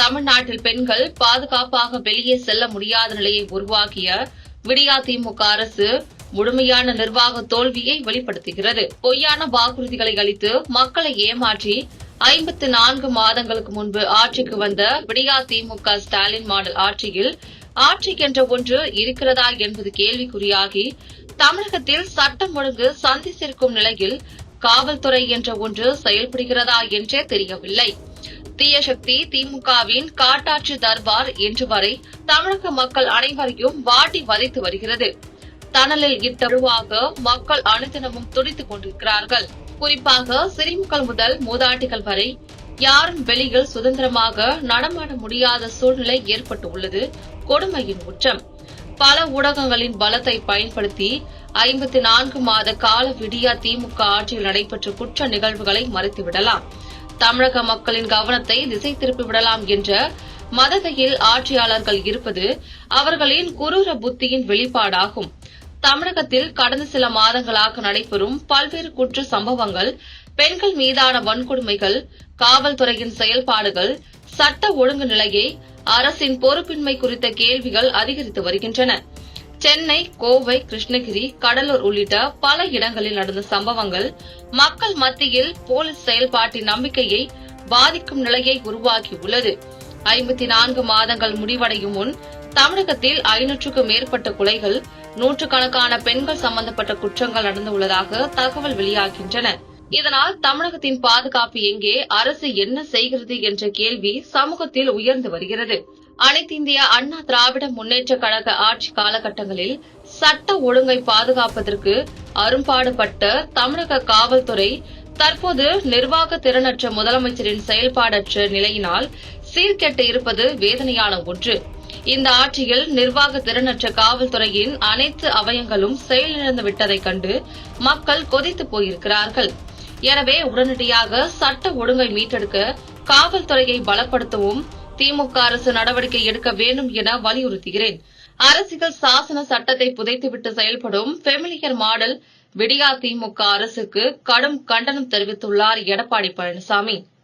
தமிழ்நாட்டில் பெண்கள் பாதுகாப்பாக வெளியே செல்ல முடியாத நிலையை உருவாக்கிய விடியா திமுக அரசு முழுமையான நிர்வாக தோல்வியை வெளிப்படுத்துகிறது. பொய்யான வாக்குறுதிகளை அளித்து மக்களை ஏமாற்றி ஐம்பத்து நான்கு மாதங்களுக்கு முன்பு ஆட்சிக்கு வந்த விடியா திமுக ஸ்டாலின் மாடல் ஆட்சியில் ஆட்சி என்ற ஒன்று இருக்கிறதா என்பது கேள்விக்குறியாகி தமிழகத்தில் சட்டம் ஒழுங்கு சந்தி நிலையில் காவல்துறை என்ற ஒன்று செயல்படுகிறதா என்றே தெரியவில்லை. தீய சக்தி திமுகவின் காட்டாட்சி தர்பார் இன்று வரை தமிழக மக்கள் அனைவரையும் வாட்டி வதைத்து வருகிறது. தணலில் இட்டழுவாக மக்கள் அனுதினமும் துடித்துக் கொண்டிருக்கிறார்கள். குறிப்பாக சிறுமிகள் முதல் மூதாட்டிகள் வரை யாரும் வெளியில் சுதந்திரமாக நடமாட முடியாத சூழ்நிலை ஏற்பட்டுள்ளது. கொடுமையின் உச்சம். பல ஊடகங்களின் பலத்தை பயன்படுத்தி ஐம்பத்தி நான்கு மாத கால விடியா திமுக ஆட்சியில் நடைபெற்ற குற்ற நிகழ்வுகளை மறைத்துவிடலாம். தமிழக மக்களின் கவனத்தை திசை திருப்பிவிடலாம் என்ற மதகையில் ஆட்சியாளர்கள் இருப்பது அவர்களின் குரூர புத்தியின் வெளிப்பாடாகும். தமிழகத்தில் கடந்த சில மாதங்களாக நடைபெறும் பல்வேறு குற்ற சம்பவங்கள் பெண்கள் மீதான வன்கொடுமைகள் காவல்துறையின் செயல்பாடுகள் சட்ட ஒழுங்கு நிலையை அரசின் பொறுப்பின்மை குறித்த கேள்விகள் அதிகரித்து வருகின்றன. சென்னை கோவை கிருஷ்ணகிரி கடலூர் உள்ளிட்ட பல இடங்களில் நடந்த சம்பவங்கள் மக்கள் மத்தியில் போலீஸ் செயல்பாட்டின் நம்பிக்கையை பாதிக்கும் நிலையை உருவாக்கியுள்ளது ஐம்பத்தி நான்கு மாதங்கள் முடிவடையும் முன் தமிழகத்தில் ஐநூற்றுக்கும் மேற்பட்ட கொலைகள் நூற்றுக்கணக்கான பெண்கள் சம்பந்தப்பட்ட குற்றங்கள் நடந்துள்ளதாக தகவல் வெளியாகின்றன. இதனால் தமிழகத்தின் பாதுகாப்பு எங்கே அரசு என்ன செய்கிறது என்ற கேள்வி சமூகத்தில் உயர்ந்து வருகிறது. அனைத்து இந்திய அண்ணா திராவிட முன்னேற்ற கழக ஆட்சி காலகட்டங்களில் சட்ட ஒழுங்கை பாதுகாப்பதற்கு அரும்பாடுபட்ட தமிழக காவல்துறை தற்போது நிர்வாக திறனற்ற முதலமைச்சரின் செயல்பாடற்ற நிலையினால் சீர்கெட்டு இருப்பது வேதனையான ஒன்று. இந்த ஆட்சியில் நிர்வாக திறனற்ற காவல்துறையின் அனைத்து அவயங்களும் செயலிழந்து விட்டதைக் கண்டு மக்கள் கொதித்து போயிருக்கிறார்கள். எனவே உடனடியாக சட்ட ஒழுங்கை மீட்டெடுக்க காவல்துறையை பலப்படுத்தவும் திமுக அரசு நடவடிக்கை எடுக்க வேண்டும் என வலியுறுத்துகிறேன். அரசியல் சாசன சட்டத்தை புதைத்துவிட்டு செயல்படும் பெமிலியர் மாடல் விடியா திமுக அரசுக்கு கடும் கண்டனம் தெரிவித்துள்ளார் எடப்பாடி பழனிசாமி.